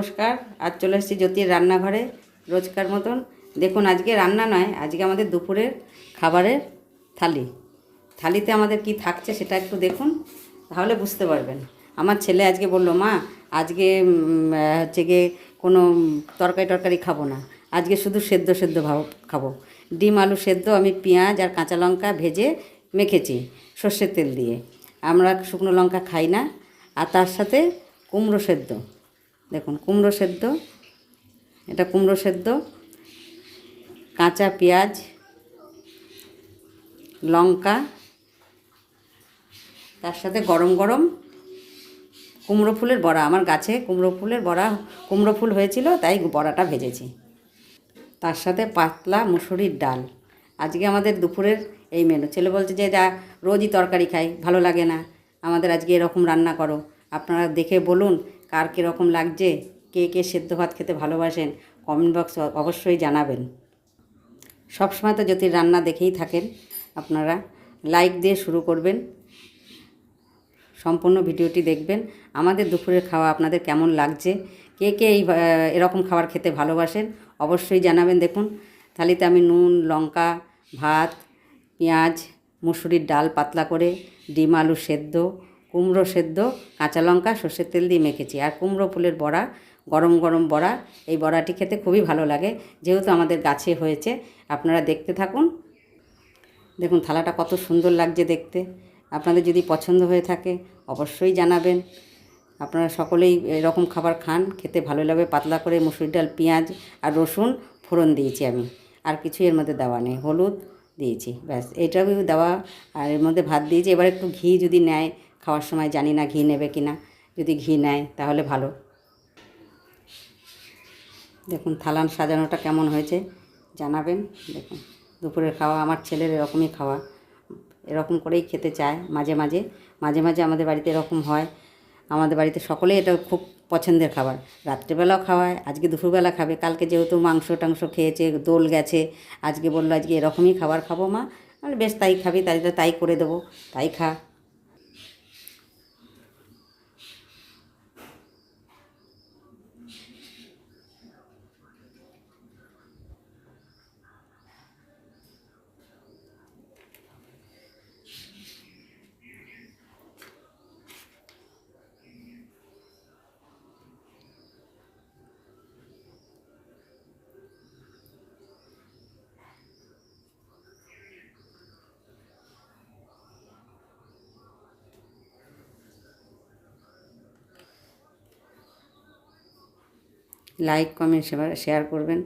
নমস্কার। আজ চলে এসেছি জ্যোতির রান্নাঘরে, রোজকার মতন। দেখুন, আজকে রান্না নয়, আজকে আমাদের দুপুরের খাবারের থালি। থালিতে আমাদের কি থাকছে সেটা একটু দেখুন, তাহলে বুঝতে পারবেন। আমার ছেলে আজকে বলল, মা, আজকে হচ্ছে গিয়ে কোনো তরকারি টরকারি খাব না। আজকে শুধু সেদ্ধ সেদ্ধ ভাব, খাব। ডিম, আলু সেদ্ধ, আমি পেঁয়াজ আর কাঁচা লঙ্কা ভেজে মেখেছি সর্ষের তেল দিয়ে। আমরা শুকনো লঙ্কা খাই না। আর তার সাথে কুমড়ো সেদ্ধ। দেখুন, কুমড়ো সেদ্ধ, এটা কুমড়ো সেদ্ধ, কাঁচা পেঁয়াজ, লঙ্কা, তার সাথে গরম গরম কুমড়ো ফুলের বড়া। আমার গাছে কুমড়ো ফুলের বড়া, কুমড়ো ফুল হয়েছিল, তাই বড়াটা ভেজেছি। তার সাথে পাতলা মুসুরির ডাল। আজকে আমাদের দুপুরের এই মেনু ছেলে বলছে যে, যা, রোজই তরকারি খাই, ভালো লাগে না। আমাদের আজকে এরকম রান্না করো। আপনারা দেখে বলুন কার কীরকম লাগছে, কে কে সেদ্ধ ভাত খেতে ভালোবাসেন কমেন্ট বক্স অবশ্যই জানাবেন। সবসময় তো জ্যোতির রান্না দেখেই থাকেন আপনারা। লাইক দিয়ে শুরু করবেন। সম্পূর্ণ ভিডিওটি দেখবেন। আমাদের দুপুরের খাওয়া আপনাদের কেমন লাগছে, কে কে এই এরকম খাবার খেতে ভালোবাসেন, অবশ্যই জানাবেন। দেখুন, থালিতে আমি নুন, লঙ্কা, ভাত, পেঁয়াজ, মুসুরির ডাল পাতলা করে, ডিম, আলু সেদ্ধ কুমড়ো সেদ্ধ, কাঁচা লঙ্কা, সর্ষের তেল দিয়ে মেখেছি। আর কুমড়ো ফুলের বড়া, গরম গরম বড়া, এই বড়াটি খেতে খুবই ভালো লাগে। যেহেতু আমাদের গাছে হয়েছে, আপনারা দেখতে থাকুন। দেখুন, থালাটা কত সুন্দর লাগছে দেখতে। আপনাদের যদি পছন্দ হয়ে থাকে, অবশ্যই জানাবেন। আপনারা সকলেই এরকম খাবার খান, খেতে ভালো লাগবে। পাতলা করে মুসুর ডাল, পেঁয়াজ আর রসুন ফোড়ন দিয়েছি আমি। আর কিছু এর মধ্যে দেওয়া নেই, হলুদ দিয়েছি, ব্যাস। এটাও দেওয়া, আর এর মধ্যে ভাত দিয়েছি। এবার একটু ঘি যদি নেয় খাওয়ার সময় জানি না ঘি নেবে কি না। যদি ঘি নেয় তাহলে ভালো। দেখুন থালান সাজানোটা কেমন হয়েছে, জানাবেন। দেখুন, দুপুরের খাওয়া আমার ছেলের এরকমই খাওয়া। এরকম করেই খেতে চায় মাঝে মাঝে। মাঝে মাঝে আমাদের বাড়িতে এরকম হয়। আমাদের বাড়িতে সকলেই এটা খুব পছন্দের খাবার। রাত্রেবেলাও খাওয়ায়, আজকে দুপুরবেলা খাবে। কালকে যেহেতু মাংস টাংস খেয়েছে, দোল গেছে, আজকে বলল আজকে এরকমই খাবার খাব মা। বেশ তাই খাবি, তাই তাই করে দেবো। তাই খা। লাইক কমেন্ট শেয়ার করবেন।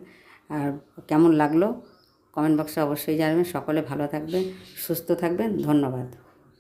আর কেমন লাগল? কমেন্ট বক্সে অবশ্যই জানাবেন। সকলে ভালো থাকবেন, সুস্থ থাকবেন। ধন্যবাদ।